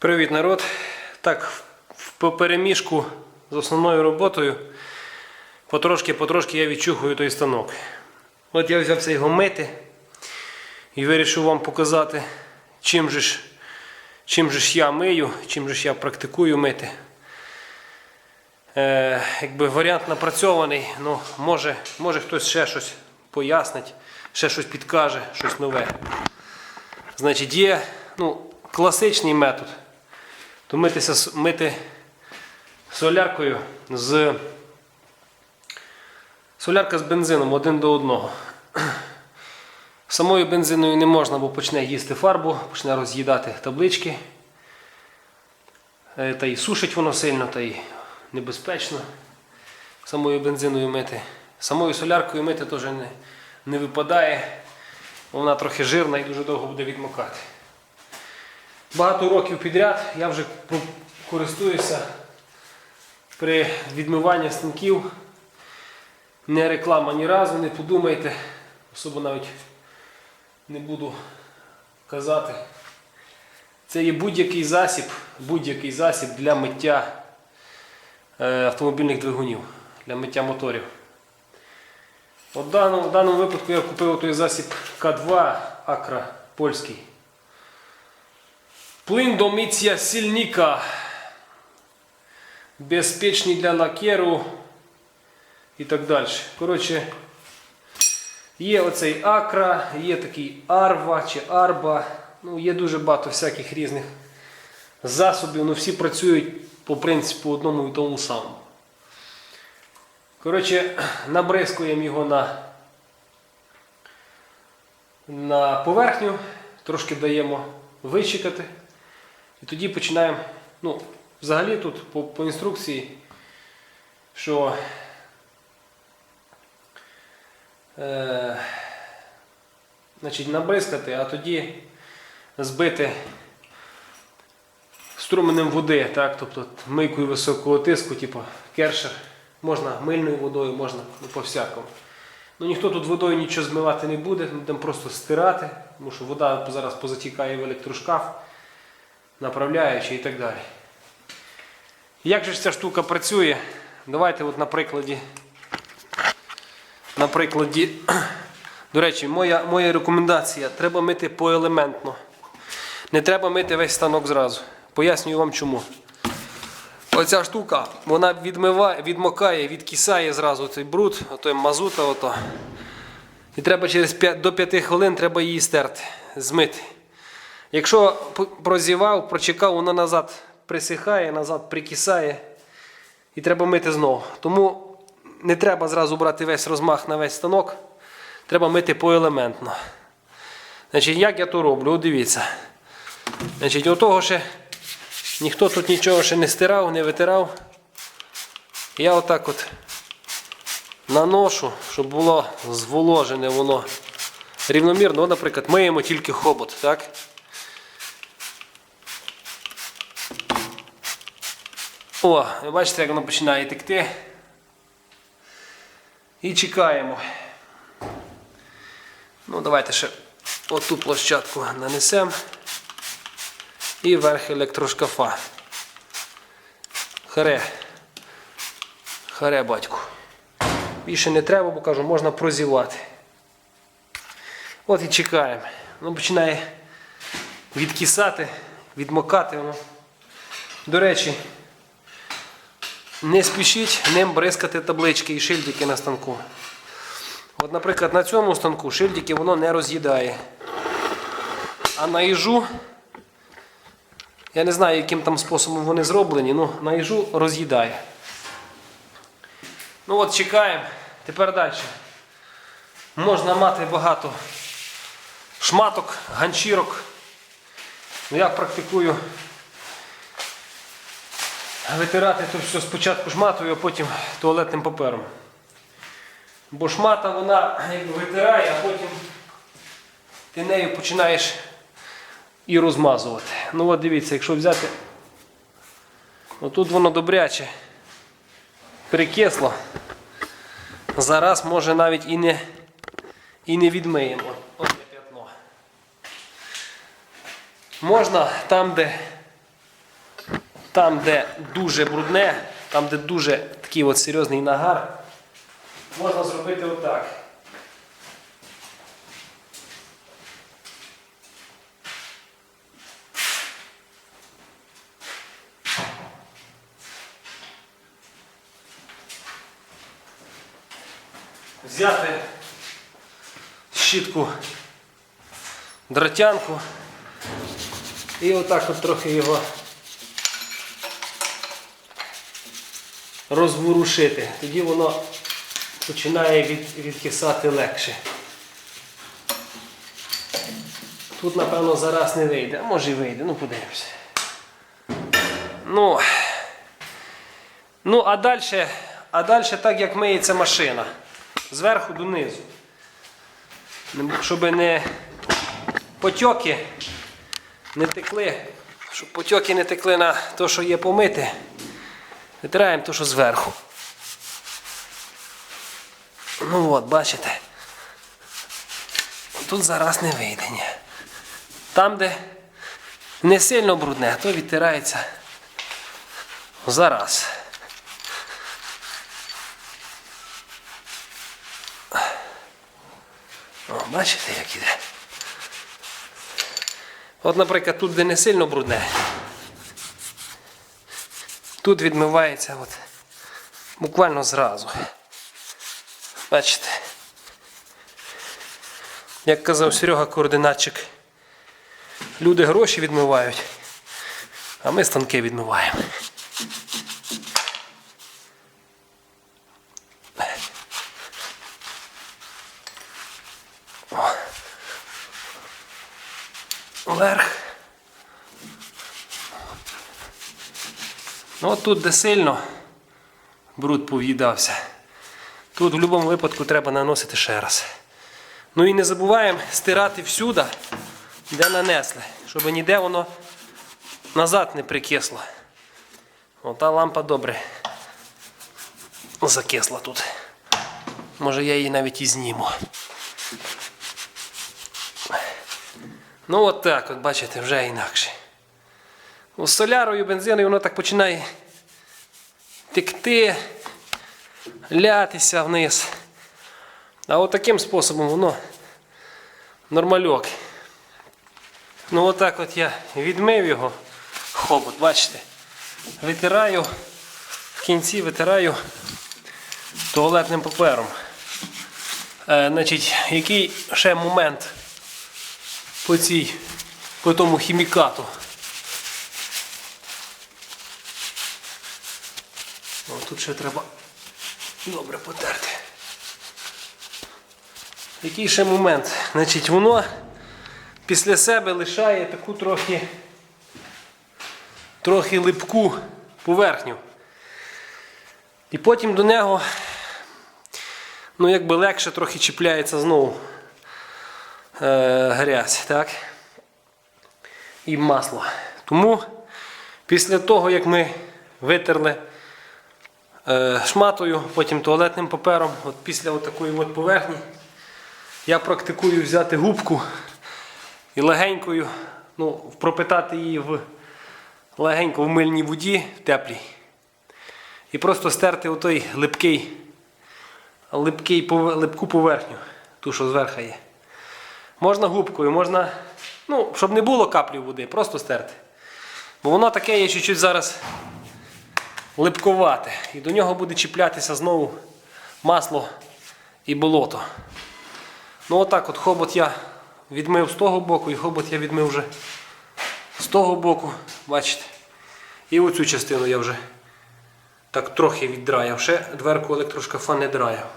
Привіт, народ. Так, в попереміжку з основною роботою потрошки-потрошки я відчухую той станок. От я взявся його мити і вирішив вам показати, чим же ж, чим же ж я мию, чим же ж я практикую мити. Е, якби варіант напрацьований, ну, може, може хтось ще щось пояснить, ще щось підкаже, щось нове. Значить, є ну, класичний метод. То митися, мити соляркою з солярка з бензином один до одного. Самою бензиною не можна, бо почне їсти фарбу, почне роз'їдати таблички. Е, Та й сушить воно сильно, та й небезпечно самою бензиною мити. Самою соляркою мити теж не, не випадає. Вона трохи жирна і дуже довго буде відмокати. Багато років підряд я вже користуюся при відмиванні станків. Не реклама ні разу, не подумайте. Особо навіть не буду казати. Це є будь-який засіб, будь-який засіб для миття е, автомобільних двигунів, для миття моторів. От в даному випадку я купив той засіб К2 Акра польський. Плин до миття сільника. Безпечний для лакеру і так далі. Коротше, є оцей Акра, є такий Арва чи Арба. Ну, є дуже багато всяких різних засобів, але всі працюють по принципу одному і тому самому. Коротше, набризкуємо його на, на поверхню, трошки даємо вичекати. І тоді починаємо. Ну, взагалі тут по, по інструкції, що е, значить, набризкати, а тоді збити струменем води, так, тобто мийкою високого тиску, типу кершер. Можна мильною водою, можна ну, по-всякому. Ну ніхто тут водою нічого змивати не буде, будемо просто стирати, тому що вода зараз позатікає в електрошкаф, направляючи і так далі. Як же ж ця штука працює? Давайте от на прикладі. На прикладі. До речі, моя, моя рекомендація треба мити поелементно. Не треба мити весь станок зразу. Пояснюю вам чому. Оця штука, вона відмиває, відмокає, відкисає зразу цей бруд, отой мазута. Ото. І треба через 5, до 5 хвилин треба її стерти, змити. Якщо прозівав, прочекав, воно назад присихає, назад прикисає і треба мити знову. Тому не треба зразу брати весь розмах на весь станок. Треба мити поелементно. Значить, як я то роблю? Дивіться. Значить, отого ще ніхто тут нічого ще не стирав, не витирав. Я отак от наношу, щоб було зволожене воно рівномірно. Наприклад, миємо тільки хобот, так? О, ви бачите, як воно починає текти. І чекаємо. Ну, давайте ще оту площадку нанесемо. І верх електрошкафа. Харе. Харе, батьку. Більше не треба, бо кажу, можна прозівати. От і чекаємо. Воно починає відкисати, відмокати воно. До речі, не спішіть ним бризкати таблички і шильдики на станку. От, наприклад, на цьому станку шильдики воно не роз'їдає. А на їжу, я не знаю, яким там способом вони зроблені, ну на їжу роз'їдає. Ну от чекаємо. Тепер далі. Можна мати багато шматок, ганчірок. Ну, я практикую витирати то все спочатку шматою, а потім туалетним папером. Бо шмата вона якби витирає, а потім ти нею починаєш і розмазувати. Ну от дивіться, якщо взяти, отут воно добряче перекисло. Зараз може навіть і не, і не відмиємо. От є п'ятно. Можна там, де там, де дуже брудне, там, де дуже такий от серйозний нагар, можна зробити отак. Взяти щітку дротянку і отак от трохи його розворушити. Тоді воно починає від, відкисати легше. Тут, напевно, зараз не вийде, а може і вийде, ну подивимося. Ну, ну а далі, а далі так, як миється машина. Зверху донизу. Щоб не потьоки не текли, щоб потьоки не текли на те, що є помити, витираємо те, що зверху. Ну от, бачите. Тут зараз не вийде. Ні. Там, де не сильно брудне, то відтирається зараз. О, бачите, як іде. От, наприклад, тут, де не сильно брудне, тут відмивається от, буквально зразу. Бачите? Як казав Серега координатчик, люди гроші відмивають, а ми станки відмиваємо. Вверх. Ну от тут, де сильно бруд пов'їдався, тут в будь-якому випадку треба наносити ще раз. Ну і не забуваємо стирати всюди, де нанесли, щоб ніде воно назад не прикисло. Ота лампа добре закисла тут. Може я її навіть і зніму. Ну от так, от бачите, вже інакше. З солярою, бензиною воно так починає текти, лятися вниз. А от таким способом воно нормальок. Ну отак от я відмив його, хобот, бачите. Витираю, в кінці витираю туалетним папером. Е, значить, який ще момент по цій, по тому хімікату. О, тут ще треба добре потерти. Який ще момент? Значить, воно після себе лишає таку трохи, трохи липку поверхню. І потім до нього, ну якби легше трохи чіпляється знову е, грязь, так? І масло. Тому після того, як ми витерли шматою, потім туалетним папером, от після такої от поверхні, я практикую взяти губку і легенькою, ну, пропитати її в легенько в мильній воді теплій. І просто стерти отой липкий, липкий, липку поверхню, ту, що зверху є. Можна губкою, можна, ну, щоб не було каплі води, просто стерти. Бо воно таке є чуть-чуть зараз липковате. І до нього буде чіплятися знову масло і болото. Ну отак от хобот я відмив з того боку, і хобот я відмив вже з того боку, бачите. І оцю частину я вже так трохи віддраяв. Ще дверку електрошкафа не драяв.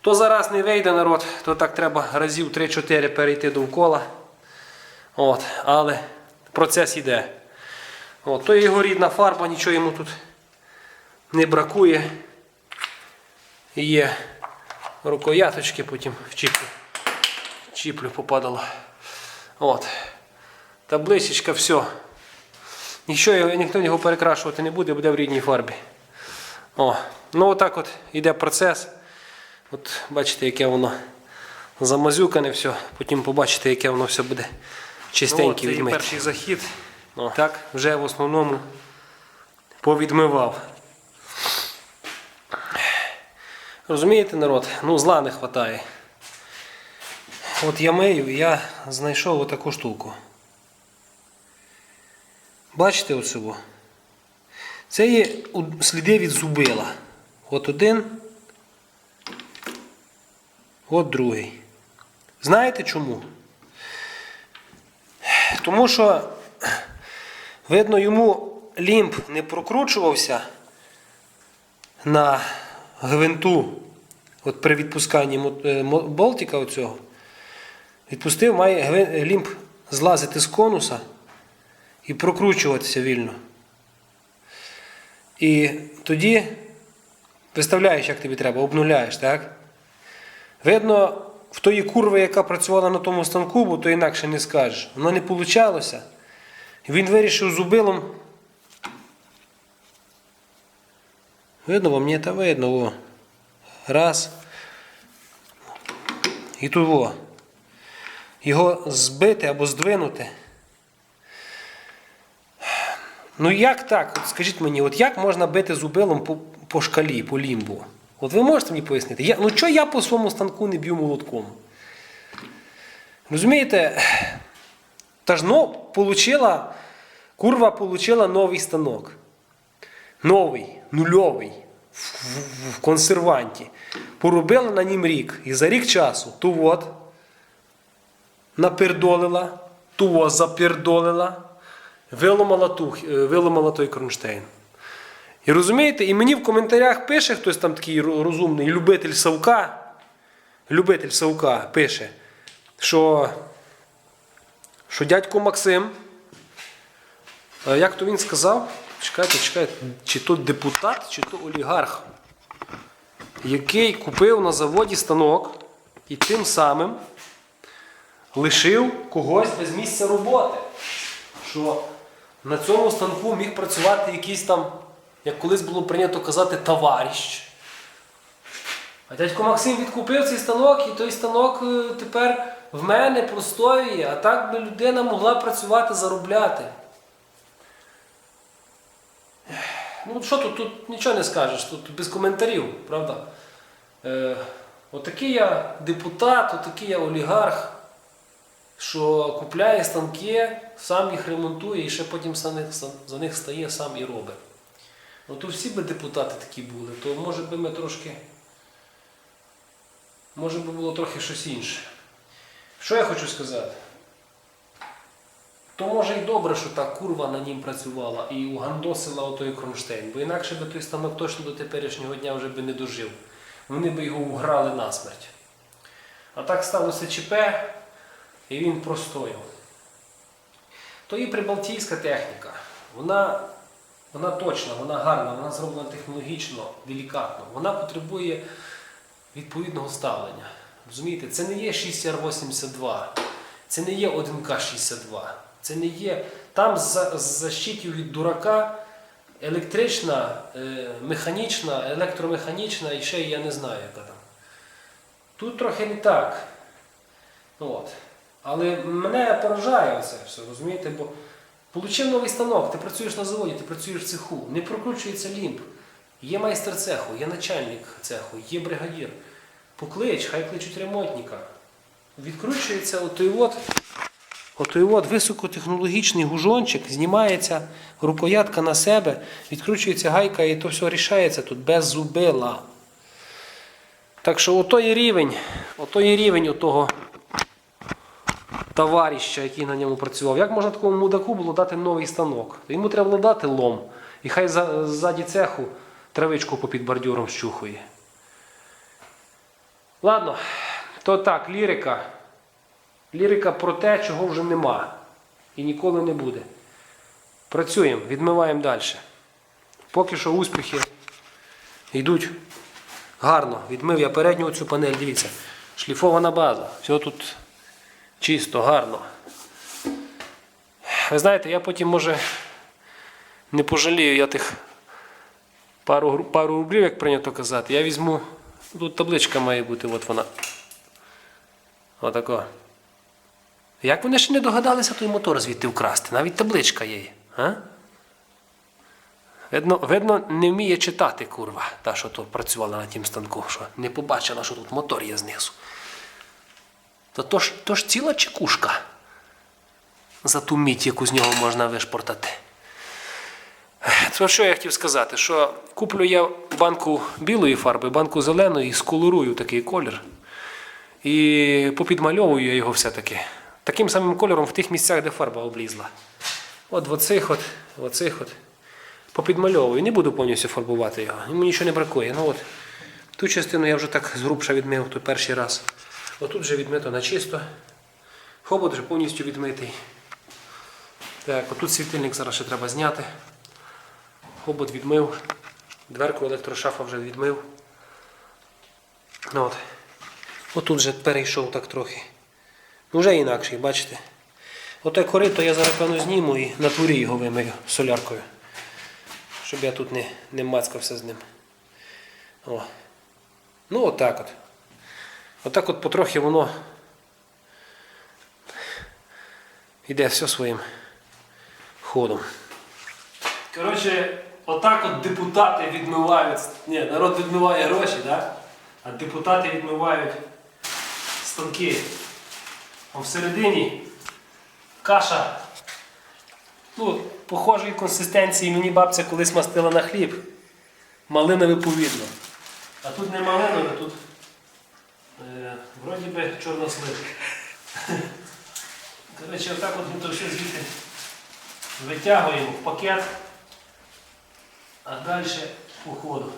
То зараз не вийде народ, то так треба разів 3-4 перейти довкола. От, але процес іде. От, то його рідна фарба, нічого йому тут не бракує. Є рукояточки, потім в чіплю, чіплю попадало. От. Табличечка, все. Нічого, ніхто його перекрашувати не буде, буде в рідній фарбі. О, ну отак от іде процес. От бачите, яке воно замазюкане все. Потім побачите, яке воно все буде чистеньке Ну, от, це перший захід. О, так, вже в основному повідмивав. Розумієте, народ? Ну, зла не вистачає. От я мию, я знайшов отаку штуку. Бачите оцього? Це є сліди від зубила. От один, от другий. Знаєте чому? Тому що, видно, йому лімб не прокручувався на гвинту, от при відпусканні е, болтика оцього. Відпустив, має лімб злазити з конуса і прокручуватися вільно. І тоді виставляєш, як тобі треба, обнуляєш, так? Видно, в тої курви, яка працювала на тому станку, бо то інакше не скажеш, воно не вийшло. Він вирішив зубилом. Видно вам? Ні, та видно, о. Раз. І тут во. Його збити або здвинути. Ну як так? От скажіть мені, от як можна бити зубилом по, по шкалі, по лімбу? От ви можете мені пояснити? Я, ну чого я по своєму станку не б'ю молотком? Розумієте? Та ж ну, получила, курва получила новий станок. Новий, нульовий, в, консерванті. Поробила на нім рік. І за рік часу ту от напердолила, ту от запердолила, виламала, ту, е, виламала той кронштейн. І розумієте, і мені в коментарях пише хтось там такий розумний любитель Савка, любитель Савка пише, що, що дядько Максим, е, як то він сказав, чекайте, чекайте, чи то депутат, чи то олігарх, який купив на заводі станок і тим самим лишив когось без місця роботи. Що на цьому станку міг працювати якийсь там, як колись було прийнято казати, товариш. А дядько Максим відкупив цей станок, і той станок е, тепер в мене простоює, а так би людина могла працювати, заробляти. Ну, що тут, тут нічого не скажеш, тут без коментарів, правда? Е, отакий я депутат, отакий я олігарх, що купляє станки, сам їх ремонтує і ще потім за них, за них стає сам і робить. Ну то всі би депутати такі були, то може би ми трошки. Може би було трохи щось інше. Що я хочу сказати? То може і добре, що та курва на нім працювала і угандосила отой кронштейн, бо інакше би той станок точно до теперішнього дня вже би не дожив. Вони би його уграли насмерть. А так сталося ЧП, і він простояв. То і прибалтійська техніка. Вона, вона точна, вона гарна, вона зроблена технологічно, делікатно. Вона потребує відповідного ставлення. Розумієте, це не є 6R82, це не є 1К62, це не є. Там за, за щитів від дурака електрична, е, механічна, електромеханічна і ще я не знаю, яка там. Тут трохи не так. От. Але мене поражає це все, розумієте? Бо получив новий станок, ти працюєш на заводі, ти працюєш в цеху, не прокручується лімб. Є майстер цеху, є начальник цеху, є бригадір. Поклич, хай кличуть ремонтника. Відкручується отой от, отой от високотехнологічний гужончик, знімається рукоятка на себе, відкручується гайка і то все рішається тут без зубила. Так що ото є рівень, ото є рівень отого товариша, який на ньому працював. Як можна такому мудаку було дати новий станок? Йому треба було дати лом. І хай за, ззаді цеху травичку попід бордюром щухує. Ладно, то так, лірика. Лірика про те, чого вже нема. І ніколи не буде. Працюємо, відмиваємо далі. Поки що успіхи йдуть гарно. Відмив я передню цю панель, дивіться. Шліфована база. Все тут чисто, гарно. Ви знаєте, я потім, може, не пожалію я тих пару, пару рублів, як прийнято казати. Я візьму. Тут табличка має бути, от вона. Отако. Як вони ще не догадалися той мотор звідти вкрасти? Навіть табличка є. А? Видно, видно, не вміє читати, курва, та, що то працювала на тім станку, що не побачила, що тут мотор є знизу. Та то ж, то ж ціла чекушка за ту мідь, яку з нього можна вишпортати. Це що я хотів сказати, що куплю я банку білої фарби, банку зеленої, сколорую такий колір. І попідмальовую я його все-таки. Таким самим кольором в тих місцях, де фарба облізла. От в оцих от, в оцих от. Попідмальовую. Не буду повністю фарбувати його. Йому нічого не бракує. Ну от, ту частину я вже так згрубша відмив, то перший раз. Отут вже відмито на чисто. Хобот вже повністю відмитий. Так, отут світильник зараз ще треба зняти. Хобот відмив. Дверку електрошафа вже відмив. Ну, от. Отут вже перейшов так трохи. Вже інакший, бачите. Оте корито я зараз певно зніму і на турі його вимию соляркою. Щоб я тут не, не мацкався з ним. О. Ну отак от. Отак от потрохи воно йде все своїм ходом. Коротше, отак от депутати відмивають. Ні, народ відмиває гроші, да? а депутати відмивають станки. Всередині каша. Ну, похожої консистенції мені бабця колись мастила на хліб. Малинове повідно. А тут не малинове, тут е, вроді би чорнослив. Коротше, отак от ми то все звідти витягуємо в пакет, а далі по ходу.